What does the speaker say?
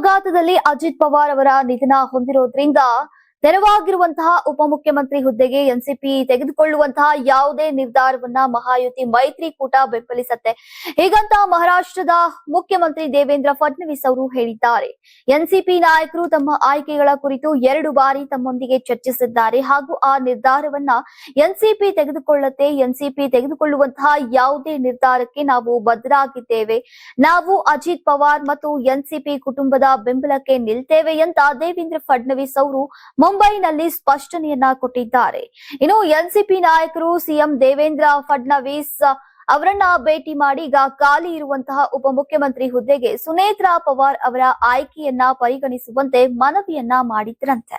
ಅಪಘಾತದಲ್ಲಿ ಅಜಿತ್ ಪವಾರ್ ಅವರ ನಿಧನ ಹೊಂದಿರೋದ್ರಿಂದ ತೆರವಾಗಿರುವಂತಹ ಉಪಮುಖ್ಯಮಂತ್ರಿ ಹುದ್ದೆಗೆ ಎನ್ಸಿಪಿ ತೆಗೆದುಕೊಳ್ಳುವಂತಹ ಯಾವುದೇ ನಿರ್ಧಾರವನ್ನ ಮಹಾಯುತಿ ಮೈತ್ರಿಕೂಟ ಬೆಂಬಲಿಸತ್ತೆ. ಹೀಗಂತ ಮಹಾರಾಷ್ಟ್ರದ ಮುಖ್ಯಮಂತ್ರಿ ದೇವೇಂದ್ರ ಫಡ್ನವೀಸ್ ಅವರು ಹೇಳಿದ್ದಾರೆ. ಎನ್ಸಿಪಿ ನಾಯಕರು ತಮ್ಮ ಆಯ್ಕೆಗಳ ಕುರಿತು ಎರಡು ಬಾರಿ ತಮ್ಮೊಂದಿಗೆ ಚರ್ಚಿಸಿದ್ದಾರೆ. ಹಾಗೂ ಆ ನಿರ್ಧಾರವನ್ನ ಎನ್ಸಿಪಿ ತೆಗೆದುಕೊಳ್ಳುತ್ತೆ, ಎನ್ಸಿಪಿ ತೆಗೆದುಕೊಳ್ಳುವಂತಹ ಯಾವುದೇ ನಿರ್ಧಾರಕ್ಕೆ ನಾವು ಬದ್ಧರಾಗಿದ್ದೇವೆ. ನಾವು ಅಜಿತ್ ಪವಾರ್ ಮತ್ತು ಎನ್ಸಿಪಿ ಕುಟುಂಬದ ಬೆಂಬಲಕ್ಕೆ ನಿಲ್ತೇವೆ ಅಂತ ದೇವೇಂದ್ರ ಫಡ್ನವೀಸ್ ಅವರು ಮುಂಬೈನಲ್ಲಿ ಸ್ಪಷ್ಟನೆಯನ್ನ ಕೊಟ್ಟಿದ್ದಾರೆ. ಇನ್ನು ಎನ್ಸಿಪಿ ನಾಯಕರು ಸಿಎಂ ದೇವೇಂದ್ರ ಫಡ್ನವೀಸ್ ಅವರನ್ನ ಭೇಟಿ ಮಾಡಿ ಈಗ ಖಾಲಿ ಇರುವಂತಹ ಉಪಮುಖ್ಯಮಂತ್ರಿ ಹುದ್ದೆಗೆ ಸುನೇತ್ರಾ ಪವಾರ್ ಅವರ ಆಯ್ಕೆಯನ್ನ ಪರಿಗಣಿಸುವಂತೆ ಮನವಿಯನ್ನ ಮಾಡಿದ್ರಂತೆ.